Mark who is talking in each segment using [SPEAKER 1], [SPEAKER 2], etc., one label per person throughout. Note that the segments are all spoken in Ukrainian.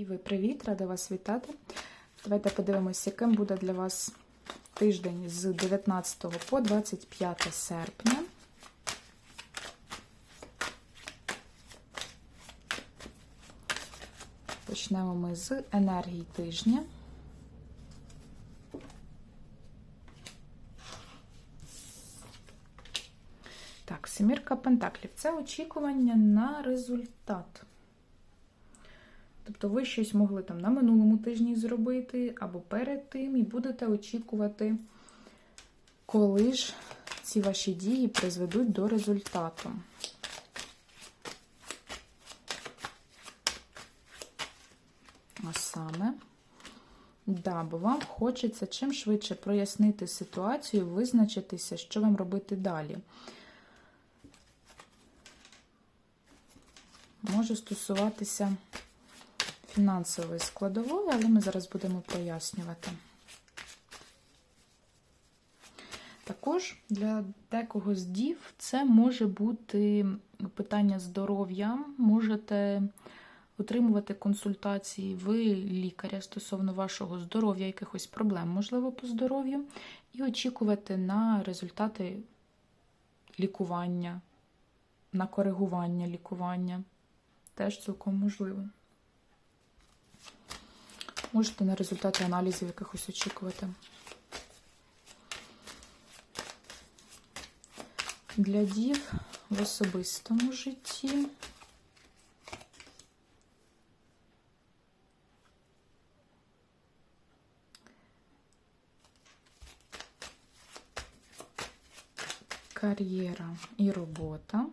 [SPEAKER 1] І ви привіт, рада вас вітати. Давайте подивимося, яким буде для вас тиждень з 19 по 25 серпня. Почнемо ми з енергії тижня. Так, семірка пентаклів це очікування на результат. Тобто ви щось могли там на минулому тижні зробити або перед тим, і будете очікувати, коли ж ці ваші дії призведуть до результату. А саме, да, бо вам хочеться чим швидше прояснити ситуацію, визначитися, що вам робити далі. Може стосуватися фінансової складової, але ми зараз будемо прояснювати. Також для декого з дів це може бути питання здоров'я. Можете отримувати консультації в лікаря стосовно вашого здоров'я, якихось проблем, можливо, по здоров'ю, і очікувати на результати лікування, на коригування лікування. Теж цілком можливо. Можете на результати аналізів якихось очікувати. Для дів в особистому житті. Кар'єра і робота.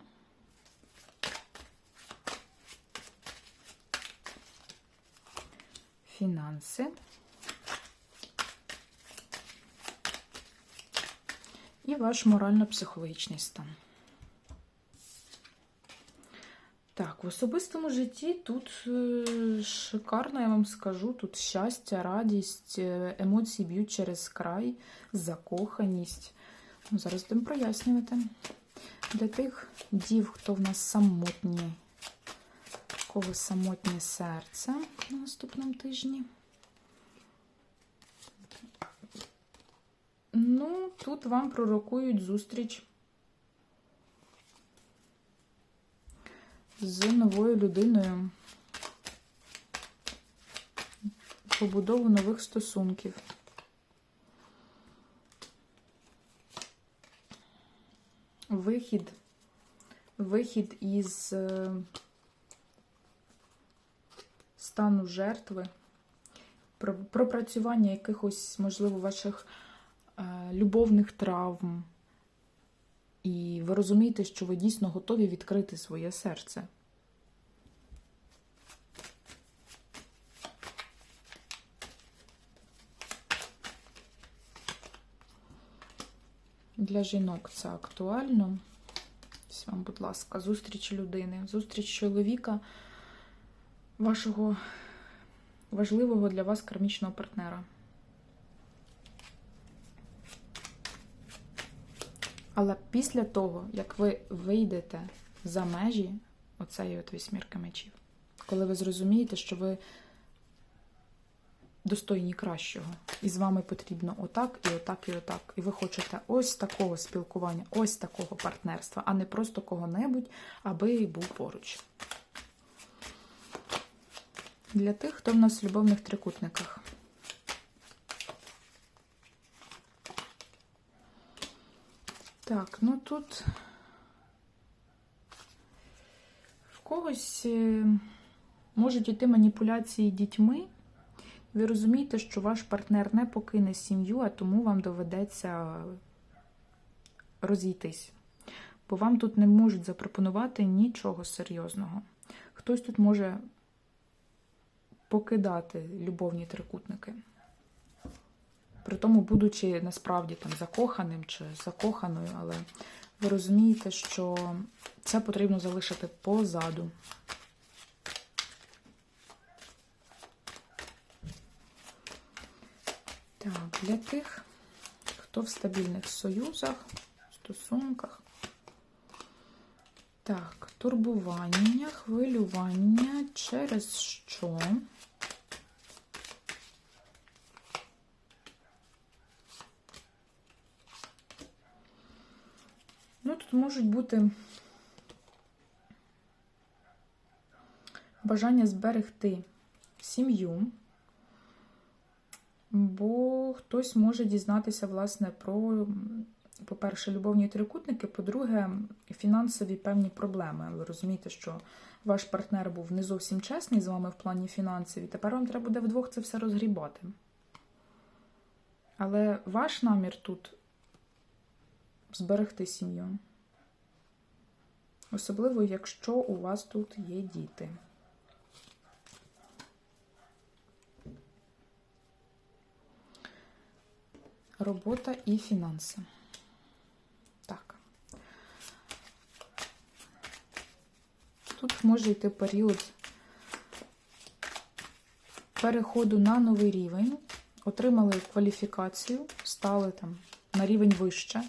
[SPEAKER 1] Фінанси. І ваш морально-психологічний стан. Так, в особистому житті тут е, шикарно, я вам скажу, тут щастя, радість, е, емоції б'ють через край, закоханість. Ну, Зараз будемо прояснювати. Для тих дів, хто в нас самотні, у самотнє серце на наступному тижні. Ну, тут вам пророкують зустріч з новою людиною, побудову нових стосунків. Вихід, вихід із е, стану жертви, про- пропрацювання якихось, можливо, ваших е, любовних травм. І ви розумієте, що ви дійсно готові відкрити своє серце. Для жінок це актуально. Ось вам, будь ласка, зустріч людини, зустріч чоловіка, вашого важливого для вас кармічного партнера. Але після того, як ви вийдете за межі оцеї от вісьмірки мечів, коли ви зрозумієте, що ви достойні кращого, і з вами потрібно отак, і отак, і отак. І ви хочете ось такого спілкування, ось такого партнерства, а не просто кого-небудь, аби був поруч. Для тих, хто в нас в любовних трикутниках. Так, ну тут в когось е, можуть йти маніпуляції дітьми. Ви розумієте, що ваш партнер не покине сім'ю, а тому вам доведеться розійтись. Бо вам тут не можуть запропонувати нічого серйозного. Хтось тут може покидати любовні трикутники. При тому, будучи насправді там закоханим чи закоханою, але ви розумієте, що це потрібно залишити позаду. Так, для тих, хто в стабільних союзах, стосунках. Так, турбування, хвилювання, через що можуть бути бажання зберегти сім'ю, бо хтось може дізнатися, власне, про, по-перше, любовні трикутники, по-друге, фінансові певні проблеми. Ви розумієте, що ваш партнер був не зовсім чесний з вами в плані фінансів, і тепер вам треба буде вдвох це все розгрібати. Але ваш намір тут зберегти сім'ю. Особливо, якщо у вас тут є діти. Робота і фінанси. Так. Тут може йти період переходу на новий рівень, отримали кваліфікацію, стали там на рівень вище.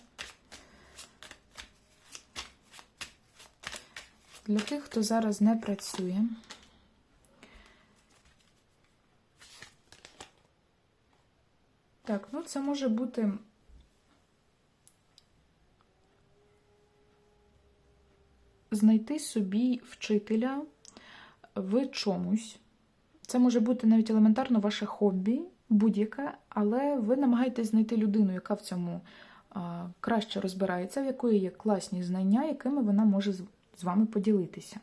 [SPEAKER 1] Для тих, хто зараз не працює, так, ну це може бути знайти собі вчителя в чомусь. Це може бути навіть елементарно ваше хобі, будь-яке, але ви намагаєтесь знайти людину, яка в цьому краще розбирається, в якої є класні знання, якими вона може з- вами поділитися.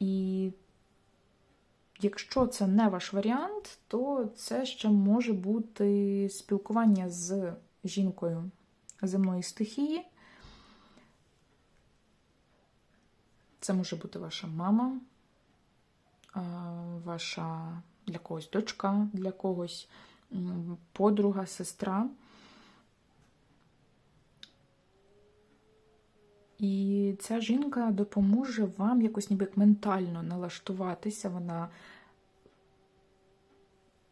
[SPEAKER 1] І якщо це не ваш варіант, то це ще може бути спілкування з жінкою земної стихії. Це може бути ваша мама, ваша для когось дочка, для когось подруга, сестра. І ця жінка допоможе вам якось ніби ментально налаштуватися. Вона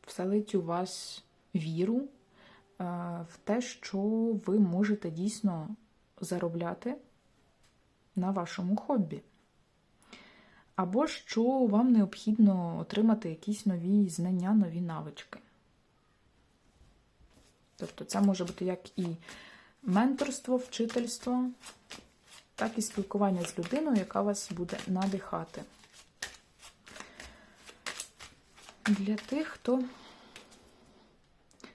[SPEAKER 1] вселить у вас віру е, в те, що ви можете дійсно заробляти на вашому хобі. Або що вам необхідно отримати якісь нові знання, нові навички. Тобто це може бути як і менторство, вчительство, так і спілкування з людиною, яка вас буде надихати. Для тих, хто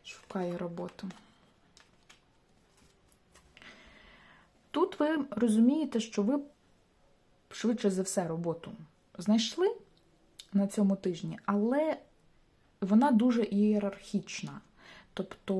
[SPEAKER 1] шукає роботу. Тут ви розумієте, що ви швидше за все роботу знайшли на цьому тижні, але вона дуже ієрархічна. Тобто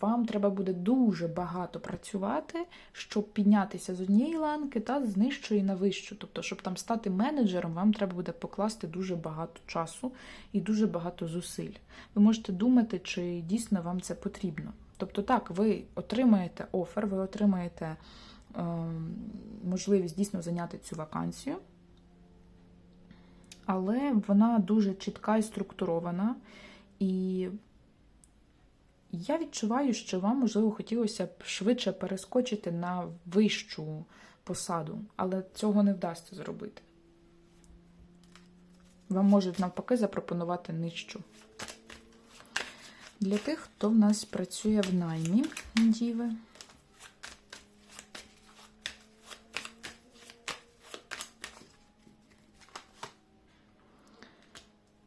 [SPEAKER 1] вам треба буде дуже багато працювати, щоб піднятися з однієї ланки та з нижчої на вищу. Тобто, щоб там стати менеджером, вам треба буде покласти дуже багато часу і дуже багато зусиль. Ви можете думати, чи дійсно вам це потрібно. Тобто, так, ви отримаєте офер, ви отримаєте е, можливість дійсно зайняти цю вакансію, але вона дуже чітка і структурована. І я відчуваю, що вам, можливо, хотілося б швидше перескочити на вищу посаду, але цього не вдасться зробити. Вам можуть навпаки запропонувати нижчу. Для тих, хто в нас працює в наймі діви.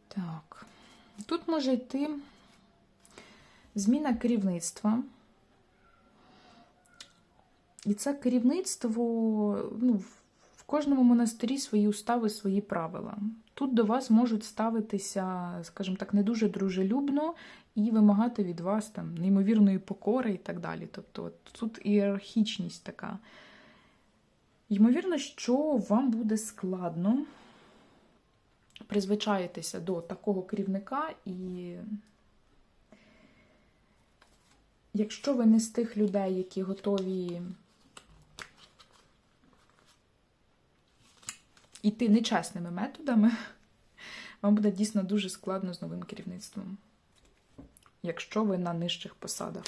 [SPEAKER 1] Так, тут може йти зміна керівництва. І це керівництво, ну, в кожному монастирі свої устави, свої правила. Тут до вас можуть ставитися, скажімо так, не дуже дружелюбно і вимагати від вас там неймовірної покори і так далі. Тобто тут ієрархічність така. Ймовірно, що вам буде складно призвичаїтися до такого керівника і Якщо ви не з тих людей, які готові йти нечесними методами, вам буде дійсно дуже складно з новим керівництвом, якщо ви на нижчих посадах.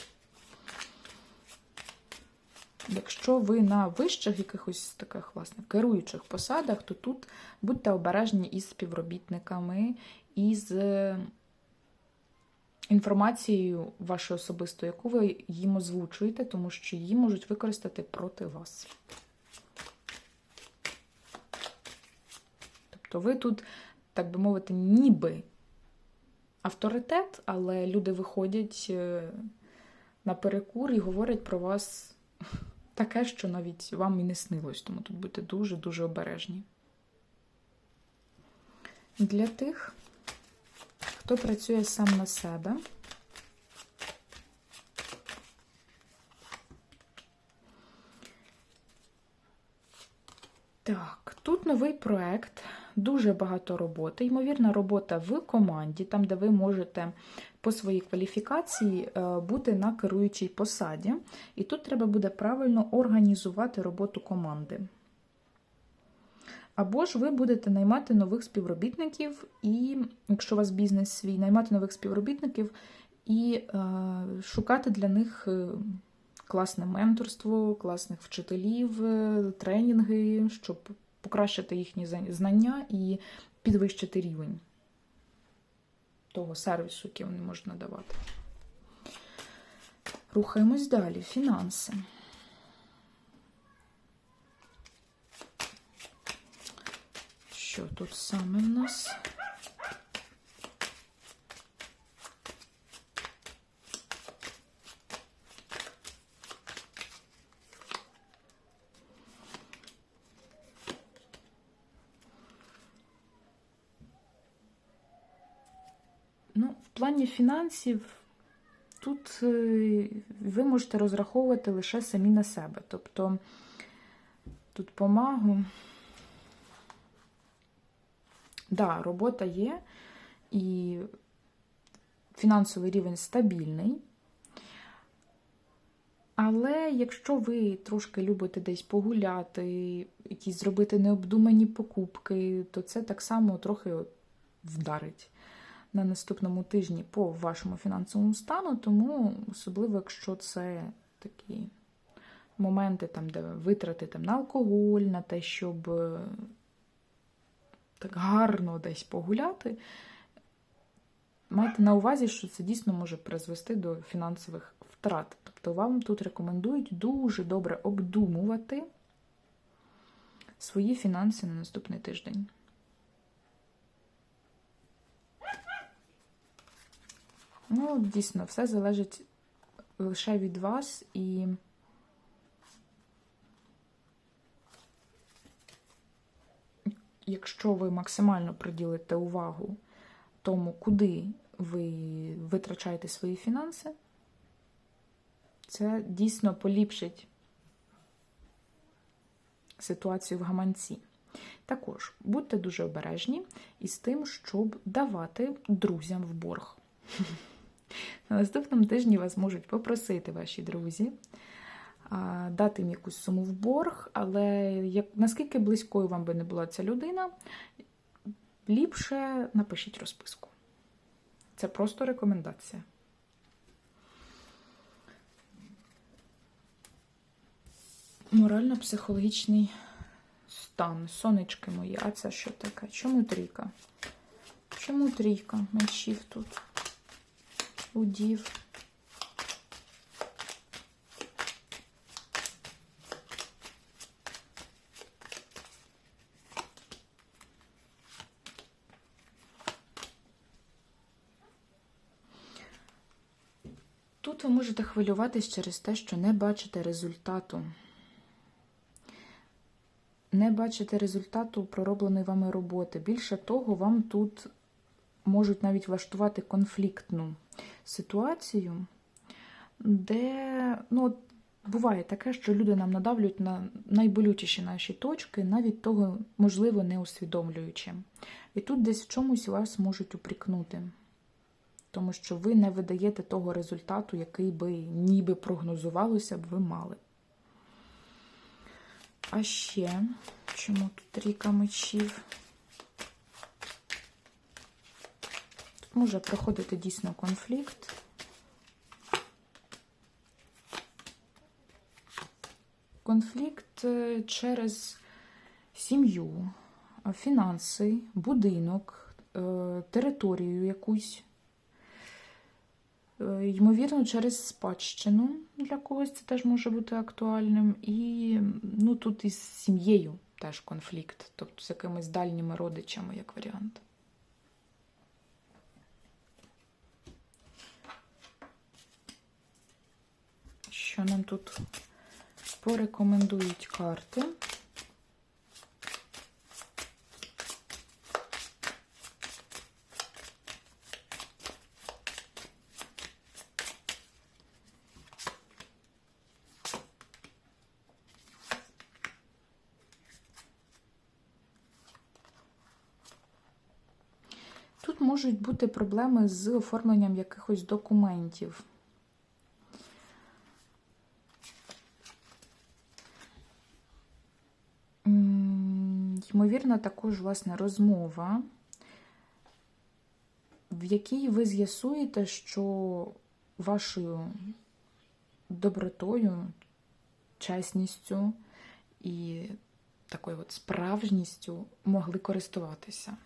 [SPEAKER 1] Якщо ви на вищих якихось таких, власне, керуючих посадах, то тут будьте обережні із співробітниками, із інформацією вашою особистою, яку ви їм озвучуєте, тому що її можуть використати проти вас. Тобто ви тут, так би мовити, ніби авторитет, але люди виходять е, на перекур і говорять про вас таке, що навіть вам і не снилось, тому тут будьте дуже-дуже обережні. Для тих, хто працює сам на себе, Так, тут новий проект, дуже багато роботи. Ймовірна робота в команді, там, де ви можете по своїй кваліфікації е, бути на керуючій посаді. І тут треба буде правильно організувати роботу команди. Або ж ви будете наймати нових співробітників, і, якщо у вас бізнес свій, наймати нових співробітників і е, шукати для них е, класне менторство, класних вчителів, е, тренінги, щоб покращити їхні знання і підвищити рівень того сервісу, який вони можуть надавати. Рухаємось далі. Фінанси. Що тут саме в нас? Ну, в плані фінансів тут е, ви можете розраховувати лише самі на себе. Тобто тут помагу. Да, робота є, і фінансовий рівень стабільний. Але якщо ви трошки любите десь погуляти, якісь зробити необдумані покупки, то це так само трохи вдарить на наступному тижні по вашому фінансовому стану, тому особливо, якщо це такі моменти, там, де витрати там, на алкоголь, на те, щоб так гарно десь погуляти, майте на увазі, що це дійсно може призвести до фінансових втрат. Тобто вам тут рекомендують дуже добре обдумувати свої фінанси на наступний тиждень. Ну, дійсно, все залежить лише від вас і. Якщо ви максимально приділите увагу тому, куди ви витрачаєте свої фінанси, це дійсно поліпшить ситуацію в гаманці. Також будьте дуже обережні із тим, щоб давати друзям в борг. На наступному тижні вас можуть попросити ваші друзі дати їм якусь суму в борг, але як, наскільки близькою вам би не була ця людина, ліпше напишіть розписку. Це просто рекомендація. Морально-психологічний стан, сонечки мої. А це що таке? Чому трійка? Чому трійка мечів тут? Удів. Тут ви можете хвилюватись через те, що не бачите результату. Не бачите результату проробленої вами роботи. Більше того, вам тут можуть навіть влаштувати конфліктну ситуацію, де ну, буває таке, що люди нам надавлюють на найболючіші наші точки, навіть того, можливо, не усвідомлюючи. І тут десь в чомусь вас можуть упрікнути тому що ви не видаєте того результату, який би ніби прогнозувалося б ви мали. А ще, чому тут ріка мечів? Тут може проходити дійсно конфлікт. Конфлікт е, через сім'ю, фінанси, будинок, е, територію якусь. Е, Ймовірно, через спадщину для когось це теж може бути актуальним. І ну, тут із сім'єю теж конфлікт, тобто з якимись дальніми родичами, як варіант. Що нам тут порекомендують карти? Тут можуть бути проблеми з оформленням якихось документів. М, Ймовірно, також власне розмова, в якій ви з'ясуєте, що вашою добротою, чесністю і такою от справжністю могли користуватися.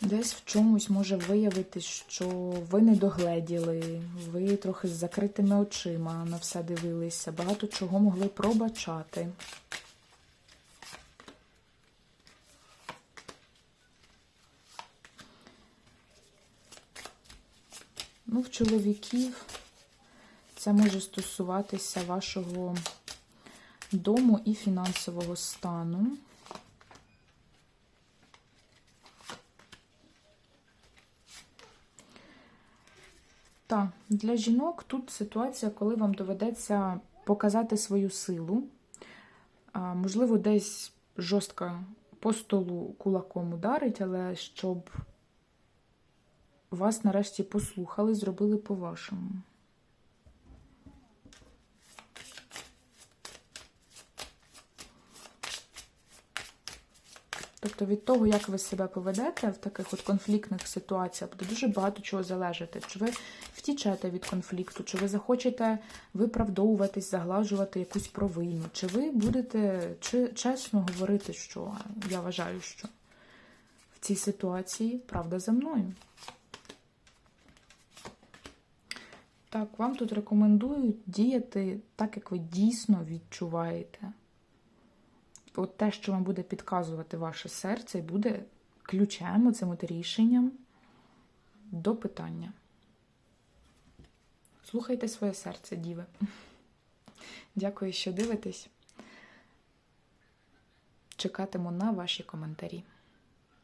[SPEAKER 1] Десь в чомусь може виявити, що ви не догледіли, ви трохи з закритими очима на все дивилися, багато чого могли пробачати. Ну, в чоловіків це може стосуватися вашого дому і фінансового стану. Так, для жінок тут ситуація, коли вам доведеться показати свою силу. Можливо, десь жорстко по столу кулаком ударить, але щоб вас нарешті послухали, зробили по-вашому. Тобто від того, як ви себе поведете в таких от конфліктних ситуаціях, буде дуже багато чого залежати. Чи ви втічете від конфлікту, чи ви захочете виправдовуватись, заглажувати якусь провину, чи ви будете чесно говорити, що я вважаю, що в цій ситуації правда за мною. Так, вам тут рекомендують діяти так, як ви дійсно відчуваєте от те, що вам буде підказувати ваше серце, буде ключем, цим от рішенням до питання. Слухайте своє серце, діви. Дякую, що дивитесь. Чекатиму на ваші коментарі.